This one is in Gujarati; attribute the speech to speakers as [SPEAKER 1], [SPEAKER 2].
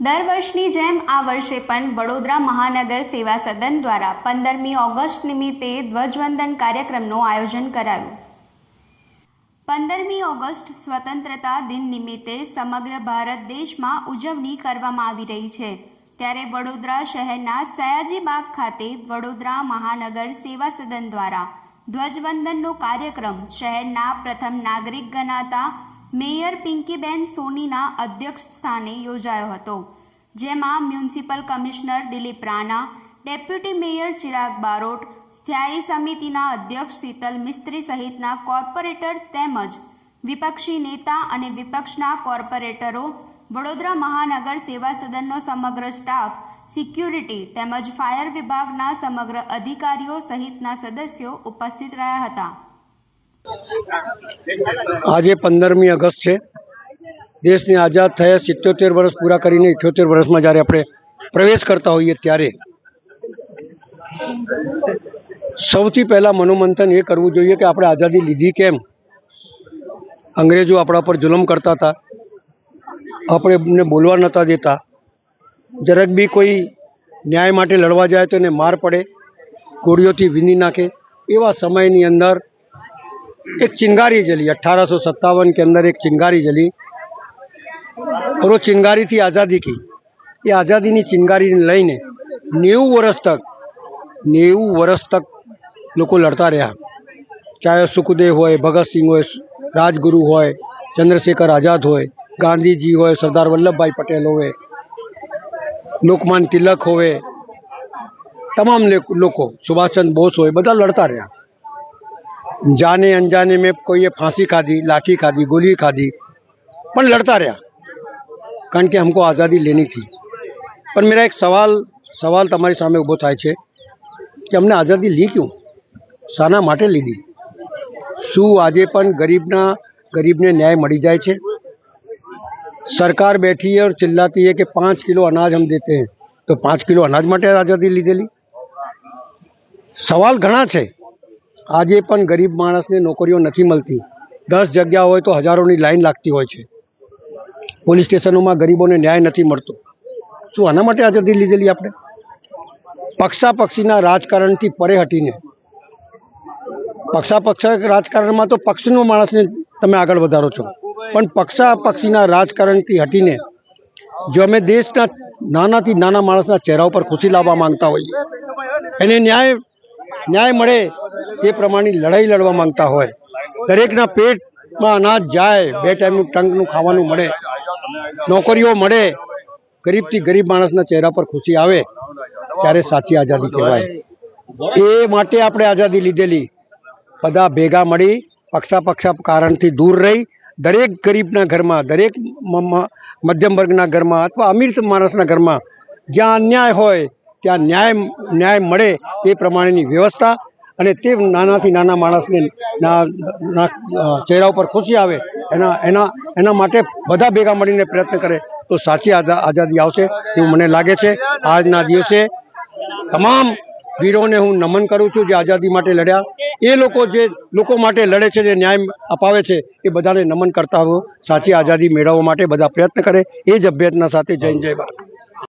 [SPEAKER 1] દર વર્ષની જેમ આ વર્ષે પણ વડોદરા મહાનગર સેવા સદન દ્વારા પંદરમી ઓગસ્ટ નિમિત્તે ધ્વજવંદન કાર્યક્રમનું આયોજન કરાયું. પંદરમી ઓગસ્ટ સ્વતંત્રતા દિન નિમિત્તે સમગ્ર ભારત દેશમાં ઉજવણી કરવામાં આવી રહી છે. ત્યારે વડોદરા શહેરના સયાજીબાગ ખાતે વડોદરા મહાનગર સેવા સદન દ્વારા ધ્વજવંદનનો કાર્યક્રમ શહેરના પ્રથમ નાગરિક ગણાતા મેયર પિંકીબેન સોનીના અધ્યક્ષ સ્થાને યોજાયો હતો, જેમાં municipal commissioner Dilip Rana, deputy mayor Chirag Barot, સ્થાયી સમિતિના અધ્યક્ષ શીતલ મિસ્ત્રી સહિતના કોર્પોરેટર તેમજ વિપક્ષી નેતા અને વિપક્ષના કોર્પોરેટરો, વડોદરા મહાનગર સેવા સદનનો સમગ્ર સ્ટાફ, સિક્યુરિટી તેમજ ફાયર વિભાગના સમગ્ર અધિકારીઓ સહિતના સદસ્યો ઉપસ્થિત રહ્યા હતા.
[SPEAKER 2] આજે પંદરમી ઓગસ્ટ છે. દેશને આઝાદ થયા સિત્યોતેર વર્ષ પૂરા કરીને ઇઠ્યોતેર વર્ષમાં જ્યારે આપણે પ્રવેશ કરતા હોઈએ ત્યારે સૌથી પહેલાં મનોમંથન એ કરવું જોઈએ કે આપણે આઝાદી લીધી કેમ? અંગ્રેજો આપણા પર જુલમ કરતા હતા. આપણે એમને બોલવા નહોતા દેતા. જરાક બી કોઈ ન્યાય માટે લડવા જાય તો એને માર પડે, ગોળીઓથી વીની નાખે. એવા સમયની અંદર एक चिंगारी जली अट्ठारह सत्तावन के अंदर एक चिंगारी जली और वो चिंगारी थी आज़ादी की એ આઝાદીની ચિંગારીને લઈને નેવું વર્ષ તક નેવું વર્ષ તક લોકો લડતા રહ્યા ચાહે સુખદેવ હોય ભગતસિંહ હોય રાજગુરુ હોય ચંદ્રશેખર આઝાદ હોય ગાંધીજી હોય સરદાર વલ્લભભાઈ પટેલ હોય લોકમાન તિલક હોય તમામ લે- લોકો સુભાષચંદ્ર બોઝ હોય બધા લડતા રહ્યા જાને અંજાને મેં કોઈએ ફાંસી ખાધી લાઠી ખાધી ગોલી ખાધી પણ લડતા રહ્યા કારણ કે હમકો આઝાદી લેની હતી પણ મેરા એક સવાલ સવાલ તમારી સામે ઊભો થાય છે કે અમને આઝાદી લી ક્યું શાના માટે લીધી શું આજે પણ ગરીબના ગરીબને ન્યાય મળી જાય છે સરકાર બેઠી ઓર ચિલ્લાતી કે પાંચ કિલો અનાજ હમ દેતે હૈ તો પાંચ કિલો અનાજ માટે આઝાદી લીધેલી સવાલ ઘણા છે આજે પણ ગરીબ માણસને નોકરીઓ નથી મળતી. દસ જગ્યા હોય તો હજારોની લાઈન લાગતી હોય છે. પોલીસ સ્ટેશનોમાં ગરીબોને ન્યાય નથી મળતો. શું આના માટે આઝાદી લીધેલી આપણે? પક્ષાપક્ષીના રાજકારણથી પરે હટીને. પક્ષાપક્ષ રાજકારણમાં તો પક્ષનો માણસને તમે આગળ વધારો છો. પણ પક્ષાપક્ષીના રાજકારણથી હટીને જો અમે દેશના નાનાથી નાના માણસના ચહેરા ઉપર ખુશી લાવવા માંગતા હોઈએ, એને ન્યાય ન્યાય મળે તે પ્રમાણેની લડાઈ લડવા માંગતા હોય. દરેકના પેટમાં અનાજ જાય, બે ટાઈમનું ટંકનું ખાવાનું મળે, નોકરીઓ મળે, ગરીબથી ગરીબ માણસના ચહેરા પર ખુશી આવે, ત્યારે સાચી આઝાદી કહેવાય. એ માટે આપણે આઝાદી લીધેલી. બધા ભેગા મળી પક્ષા પક્ષા કારણથી દૂર રહી, દરેક ગરીબના ઘરમાં, દરેક મધ્યમ વર્ગના ઘરમાં અથવા અમીર માણસના ઘરમાં જ્યાં અન્યાય હોય, ત્યાં ન્યાય ન્યાય મળે એ પ્રમાણેની વ્યવસ્થા અને તે નાનાથી નાના માણસને ચહેરા ઉપર ખુશી આવે, એના એના એના માટે બધા ભેગા મળીને પ્રયત્ન કરે, તો સાચી આઝા- આઝાદી આવશે એવું મને લાગે છે. આજના દિવસે તમામ વીરોને હું નમન કરું છું જે આઝાદી માટે લડ્યા. એ લોકો જે લોકો માટે લડે છે, જે ન્યાય અપાવે છે, એ બધાને નમન કરતા હું સાચી આઝાદી મેળવવા માટે બધા પ્રયત્ન કરે. એ જ અભ્યર્થના સાથે જય જય ભારત.